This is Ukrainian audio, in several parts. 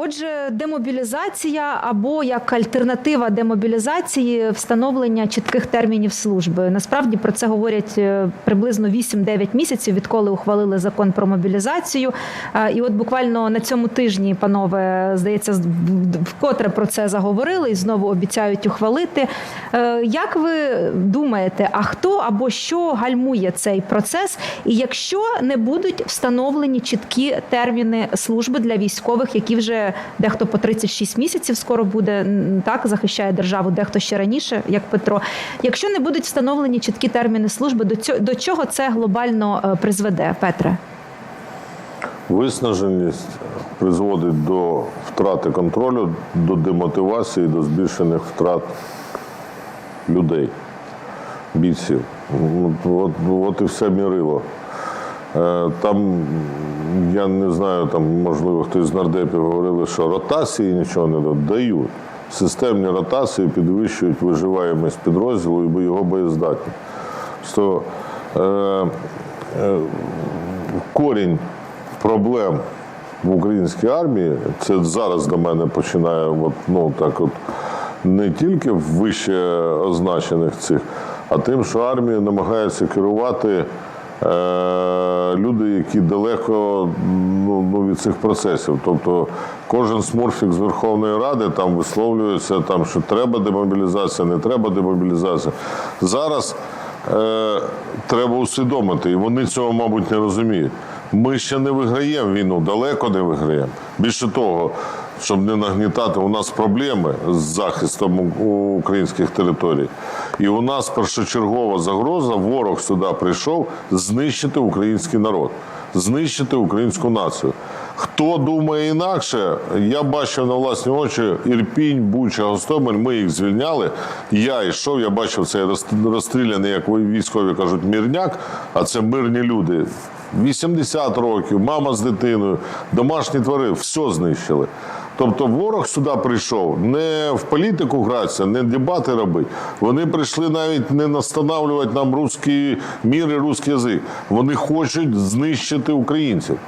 Отже, демобілізація або як альтернатива демобілізації встановлення чітких термінів служби. Насправді про це говорять е, приблизно 8-9 місяців, відколи ухвалили закон про мобілізацію. І от буквально на цьому тижні, панове, здається, вкотре про це заговорили і знову обіцяють ухвалити. Е, Як ви думаєте, а хто або що гальмує цей процес? І якщо не будуть встановлені чіткі терміни служби для військових, які вже дехто по 36 місяців скоро буде так захищає державу, дехто ще раніше, як Петро. Якщо не будуть встановлені чіткі терміни служби, до цього до чого це глобально е, призведе, Петре? Виснаженість призводить до втрати контролю, до демотивації, до збільшених втрат людей, бійців. От, от, от і все мірило. Е, Там, я не знаю, там, можливо, хтось з нардепів говорили, що ротації нічого не додають. Системні ротації підвищують виживаємість підрозділу і його боєздатність. То, е, е, корінь проблем в українській армії, це зараз до мене починає, от, ну так от не тільки в вище означених цих, а тим, що армією намагаються керувати люди, які далеко ну, ну, від цих процесів. Тобто кожен смурфік з Верховної Ради там висловлюється, там, що треба демобілізація, не треба демобілізація. Зараз е, треба усвідомити, і вони цього, мабуть, не розуміють. Ми ще не виграємо війну, далеко не виграємо. Більше того, щоб не нагнітати, у нас проблеми з захистом українських територій. І у нас першочергова загроза, ворог сюди прийшов знищити український народ, знищити українську націю. Хто думає інакше, я бачив на власні очі Ірпінь, Буча, Гостомель, ми їх звільняли. Я йшов, я бачив цей розстріляний, як військові кажуть, мірняк, а це мирні люди. 80 років, мама з дитиною, домашні твари, все знищили. Тобто ворог сюди прийшов не в політику гратися, не дебати робити. Вони прийшли навіть не настановлювати нам русський мір і русський язик. Вони хочуть знищити українців.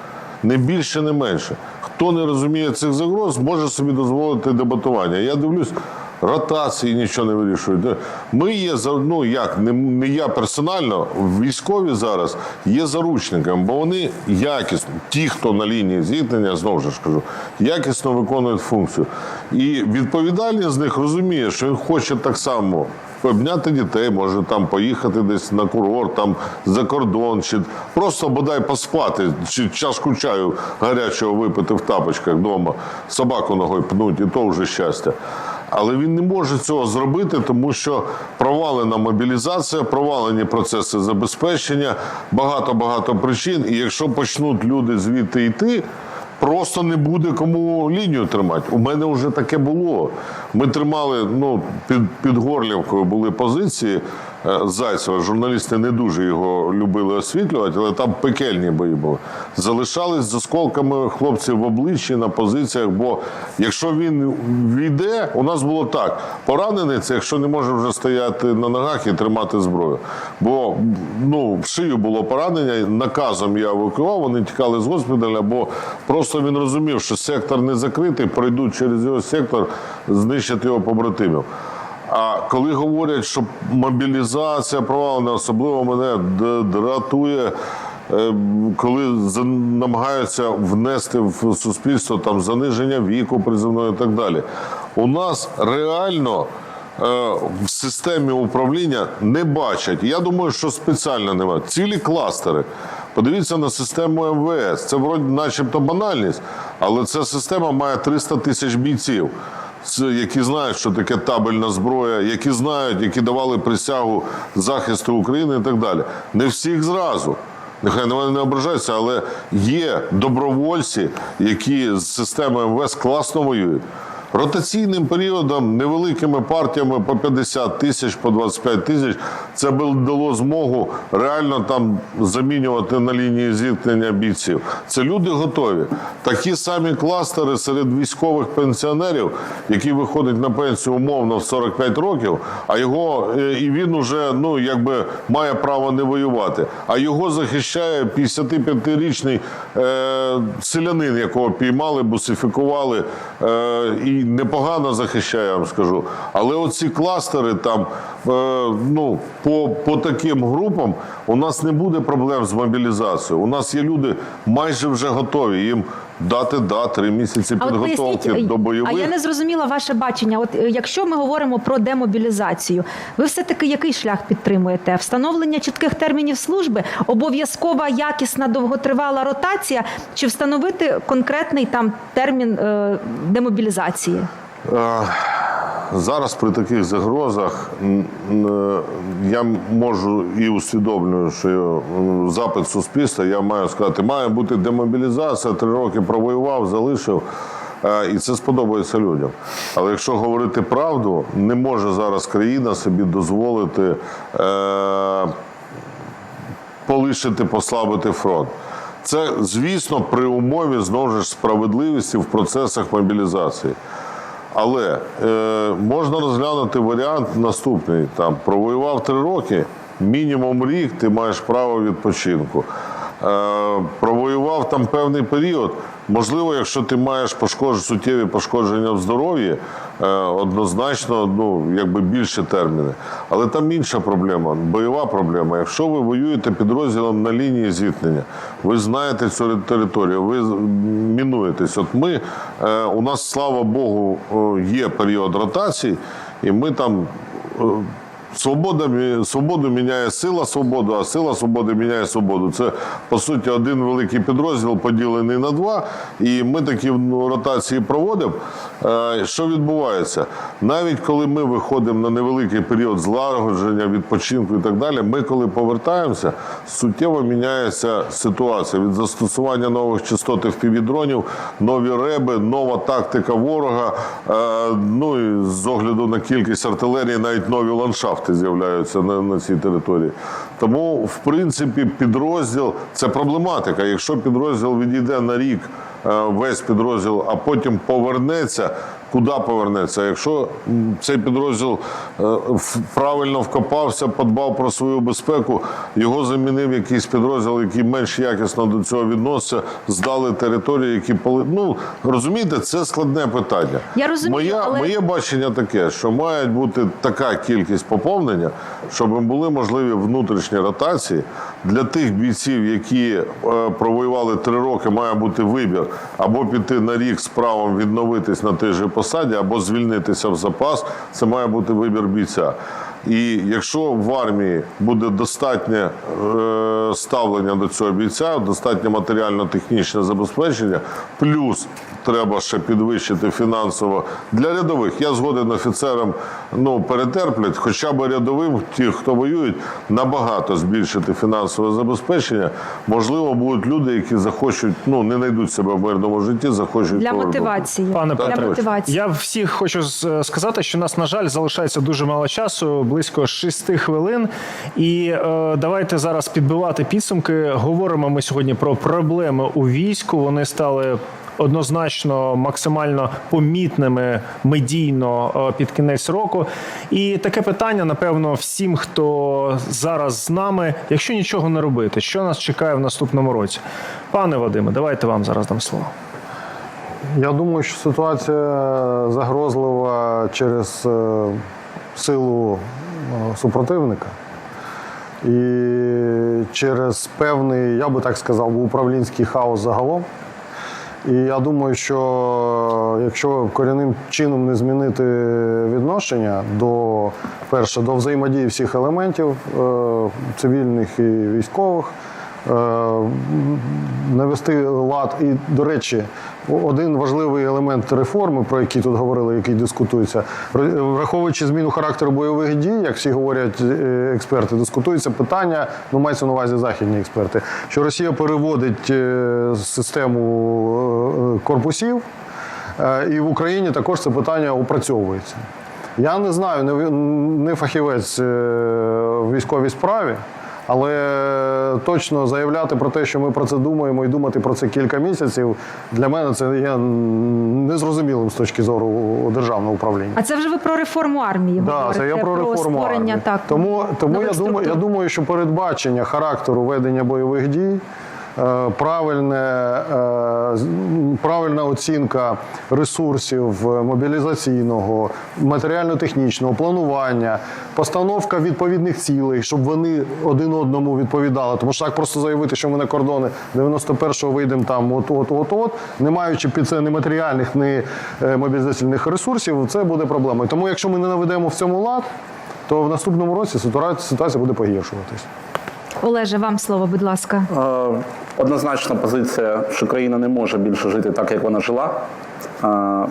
Не більше, не менше. Хто не розуміє цих загроз, може собі дозволити дебатування. Я дивлюсь, ротації нічого не вирішують. Ми є ну як не, не я персонально, військові зараз є заручниками, бо вони якісно, ті, хто на лінії зіткнення, знову ж кажу, якісно виконують функцію. І відповідальність з них розуміє, що він хоче так само. Обняти дітей, може там поїхати десь на курорт, там за кордон, чи просто бодай поспати, чи чашку чаю гарячого випити в тапочках вдома, собаку ногою пнуть, і то вже щастя. Але він не може цього зробити, тому що провалена мобілізація, провалені процеси забезпечення, багато-багато причин. І якщо почнуть люди звідти йти, Просто не буде кому лінію тримати. У мене вже таке було. Ми тримали ну, під, під Горлівкою були позиції Зайцева. Журналісти не дуже його любили освітлювати, але там пекельні бої були. Залишались з осколками хлопців в обличчі на позиціях. Бо якщо він війде, у нас було так: поранений це, якщо не може вже стояти на ногах і тримати зброю. Бо ну, в шию було поранення, наказом я евакуював, вони тікали з госпіталя, бо просто він розумів, що сектор не закритий, пройдуть через його сектор, знищать його побратимів. А коли говорять, що мобілізація провалена, особливо мене дратує, е, коли намагаються внести в суспільство там заниження віку призовного і так далі. У нас реально е, в системі управління не бачать. Я думаю, що спеціально немає. Цілі кластери. Подивіться на систему МВС. Це вроді, начебто, банальність, але ця система має 300 тисяч бійців. Які знають, що таке табельна зброя, які знають, які давали присягу захисту України і так далі. Не всіх зразу. Нехай на мене не ображаються, але є добровольці, які з системи МВС класно воюють. Ротаційним періодом, невеликими партіями по 50 тисяч, по 25 тисяч, це би дало змогу реально там замінювати на лінії зіткнення бійців. Це люди готові. Такі самі кластери серед військових пенсіонерів, які виходять на пенсію умовно в 45 років, а його е, і він уже ну якби має право не воювати. А його захищає 55-річний е, селянин, якого піймали, бусифікували е, і непогано захищає, я вам скажу. Але оці кластери там е, ну по, по таким групам у нас не буде проблем з мобілізацією. У нас є люди майже вже готові. Їм дати да, три місяці А підготовки до бойових. а я не зрозуміла ваше бачення. От е, якщо ми говоримо про демобілізацію, ви все таки який шлях підтримуєте? Встановлення чітких термінів служби, обов'язкова якісна довготривала ротація, чи встановити конкретний там термін е, демобілізації? Е, Зараз при таких загрозах м, я можу і усвідомлюю, що запит суспільства, я маю сказати, має бути демобілізація, три роки провоював, залишив. е, І це сподобається людям. Але якщо говорити правду, не може зараз країна собі дозволити е, полишити, послабити фронт. Це, звісно, при умові знову ж справедливості в процесах мобілізації. Але е, можна розглянути варіант наступний: там провоював три роки, мінімум рік ти маєш право відпочинку. Е, провоював там певний період. Можливо, якщо ти маєш пошкодження, суттєві пошкодження в здоров'ї, е, однозначно ну, якби більше терміни. Але там інша проблема, бойова проблема. Якщо ви воюєте підрозділом на лінії зіткнення, ви знаєте цю територію, ви мінуєтесь. От ми, е, у нас, слава Богу, є період ротації, і ми там. Свобода, свободу міняє сила свободу, а сила свободи міняє свободу. Це по суті один великий підрозділ поділений на два. І ми такі ну, ротації проводимо. Е, Що відбувається? Навіть коли ми виходимо на невеликий період злагодження, відпочинку і так далі, ми коли повертаємося, суттєво міняється ситуація від застосування нових частот FPV-дронів, нові реби, нова тактика ворога. е, Ну і з огляду на кількість артилерії, навіть нові ландшафти з'являються на, на цій території. Тому, в принципі, підрозділ це проблематика. Якщо підрозділ відійде на рік, е, весь підрозділ, а потім повернеться. Куди повернеться? Якщо цей підрозділ е, правильно вкопався, подбав про свою безпеку, його замінив якийсь підрозділ, який менш якісно до цього відноситься, здали території, які поли... Ну розумієте, це складне питання. Я розумію, Моя, але- моє бачення таке, що має бути така кількість поповнення, щоб були можливі внутрішні ротації для тих бійців, які е, провоювали три роки, має бути вибір або піти на рік з правом відновитись на тій же посаді, або звільнитися в запас. Це має бути вибір бійця. І якщо в армії буде достатнє е, ставлення до цього бійця, достатнє матеріально-технічне забезпечення, плюс треба ще підвищити фінансово для рядових. Я згоден офіцерам ну, перетерплять, хоча б рядовим, ті, хто воюють, набагато збільшити фінансове забезпечення. Можливо, будуть люди, які захочуть, ну не знайдуть себе в мирному житті, захочуть Для мотивації. Пане Петре. Я всіх хочу сказати, що нас, на жаль, залишається дуже мало часу, близько 6 хвилин. І е, давайте зараз підбивати підсумки. Говоримо ми сьогодні про проблеми у війську. Вони стали. Однозначно максимально помітними медійно е, під кінець року. І таке питання, напевно, всім, хто зараз з нами, якщо нічого не робити, що нас чекає в наступному році? Пане Вадиме, давайте вам зараз дам слово. Я думаю, що ситуація загрозлива через е, силу супротивника і через певний, я би так сказав, управлінський хаос загалом. І я думаю, що якщо корінним чином не змінити відношення до перше, до взаємодії всіх елементів е, цивільних і військових, е, навести лад. І, до речі, один важливий елемент реформи, про який тут говорили, який дискутується, враховуючи зміну характеру бойових дій, як всі говорять е, експерти, дискутується питання, ну мається на увазі західні експерти, що Росія переводить е, систему е, корпусів. Е, І в Україні також це питання опрацьовується. Я не знаю, не, фахівець е, в військовій справі, але точно заявляти про те, що ми про це думаємо і думати про це кілька місяців, для мене це є незрозумілим з точки зору державного управління. А це вже ви про реформу армії Да, говорите, це я про реформу створення армії. так. Тому, тому я думаю, я думаю, що передбачення характеру ведення бойових дій. Е, Правильне, е, з- правильна оцінка ресурсів е, мобілізаційного, матеріально-технічного планування, постановка відповідних цілей, щоб вони один одному відповідали. Тому що так просто заявити, що ми на кордони 91-го вийдемо там от от от от, не маючи під це ні матеріальних, ні мобілізаційних ресурсів, це буде проблемою. Тому якщо ми не наведемо в цьому лад, то в наступному році ситуація буде погіршуватись. Олеже, вам слово, будь ласка. Однозначна позиція, що країна не може більше жити так, як вона жила.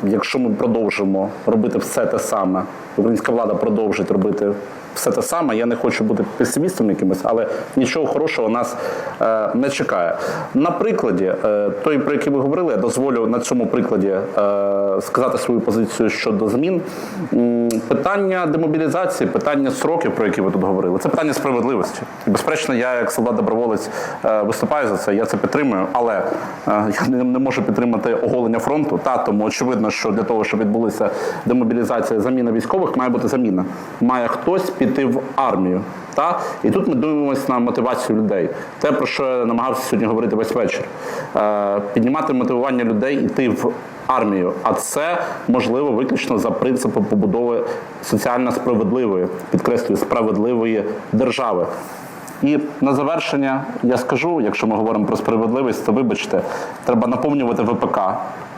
Якщо ми продовжимо робити все те саме, українська влада продовжить робити все те саме. Я не хочу бути песимістом якимось, але нічого хорошого нас е, не чекає. На прикладі, е, той, про який ви говорили, я дозволю на цьому прикладі е, сказати свою позицію щодо змін. Питання демобілізації, питання сроків, про які ви тут говорили, це питання справедливості. І безперечно, я як солдат-доброволець е, виступаю за це, я це підтримую, але е, я не, не можу підтримати оголення фронту. Та тому очевидно, що для того, щоб відбулася демобілізація, заміна військових, має бути заміна. Має хтось піти в армію. Та? І тут ми дивимося на мотивацію людей. Те, про що я намагався сьогодні говорити весь вечір. Е, піднімати мотивування людей йти в армію. А це можливо виключно за принципом побудови соціально справедливої, підкреслюю, справедливої держави. І на завершення я скажу, якщо ми говоримо про справедливість, то вибачте, треба наповнювати ВПК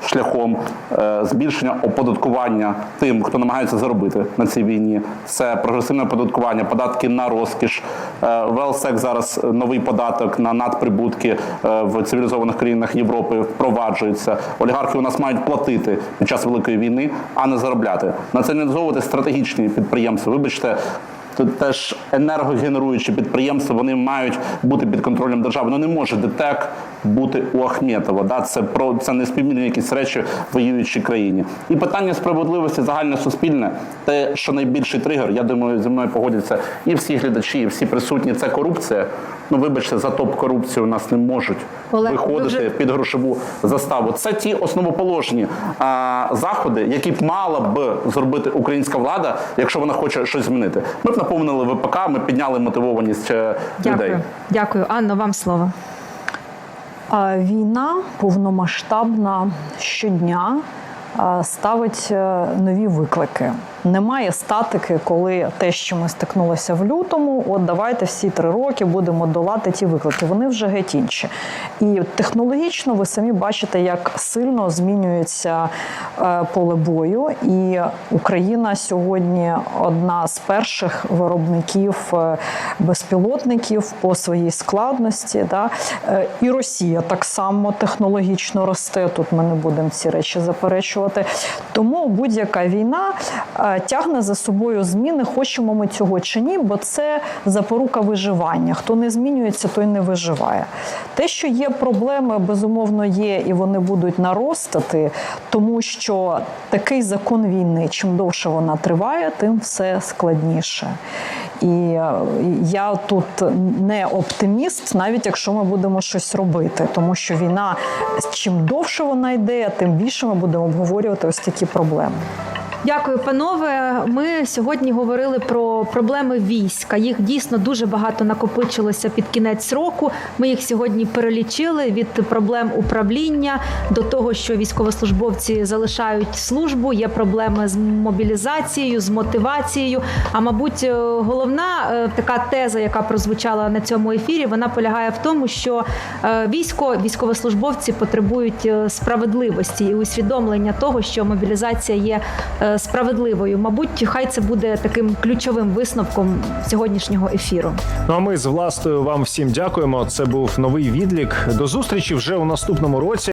шляхом е, збільшення оподаткування тим, хто намагається заробити на цій війні. Це прогресивне оподаткування, податки на розкіш. Е, Велсек зараз новий податок на надприбутки е, в цивілізованих країнах Європи впроваджується. Олігархи у нас мають платити під час великої війни, а не заробляти. Націоналізовувати стратегічні підприємства. Вибачте. Тут теж енергогенеруючі підприємства вони мають бути під контролем держави. Ну не може ДТЕК бути у Ахметова. Да? Це про це не співмірні якісь речі в воюючій країні. І питання справедливості загальне суспільне, те, що найбільший тригер, я думаю, зі мною погодяться і всі глядачі, і всі присутні. Це корупція. Ну вибачте, за топ корупцію у нас не можуть Олег, виходити вже- під грошову заставу. Це ті основоположні а, заходи, які б мала б зробити українська влада, якщо вона хоче щось змінити. Ми б наповнили ВПК, ми підняли мотивованість е, людей. Дякую. Дякую. Анно, вам слово. А Війна повномасштабна щодня а, ставить е, нові виклики. Немає статики, коли те, що ми стикнулися в лютому, от давайте всі три роки будемо долати ті виклики. Вони вже геть інші. І технологічно ви самі бачите, як сильно змінюється е, поле бою. І Україна сьогодні одна з перших виробників е, безпілотників по своїй складності. Да? Е, І Росія так само технологічно росте. Тут ми не будемо ці речі заперечувати. Тому будь-яка війна тягне за собою зміни, хочемо ми цього чи ні, бо це запорука виживання. Хто не змінюється, той не виживає. Те, що є проблеми, безумовно є, і вони будуть наростати, тому що такий закон війни, чим довше вона триває, тим все складніше. І е, я тут не оптиміст, навіть якщо ми будемо щось робити, тому що війна, чим довше вона йде, тим більше ми будемо обговорювати ось такі проблеми. Дякую, панове. Ми сьогодні говорили про проблеми війська. Їх дійсно дуже багато накопичилося під кінець року. Ми їх сьогодні перелічили від проблем управління до того, що військовослужбовці залишають службу. Є проблеми з мобілізацією, з мотивацією. А мабуть, е, головна е, така теза, яка прозвучала на цьому ефірі, вона полягає в тому, що е, військо, військовослужбовці потребують справедливості і усвідомлення того, що мобілізація є справедливою. Мабуть, хай це буде таким ключовим висновком сьогоднішнього ефіру. Ну а ми з властою вам всім дякуємо. Це був новий відлік. До зустрічі вже у наступному році.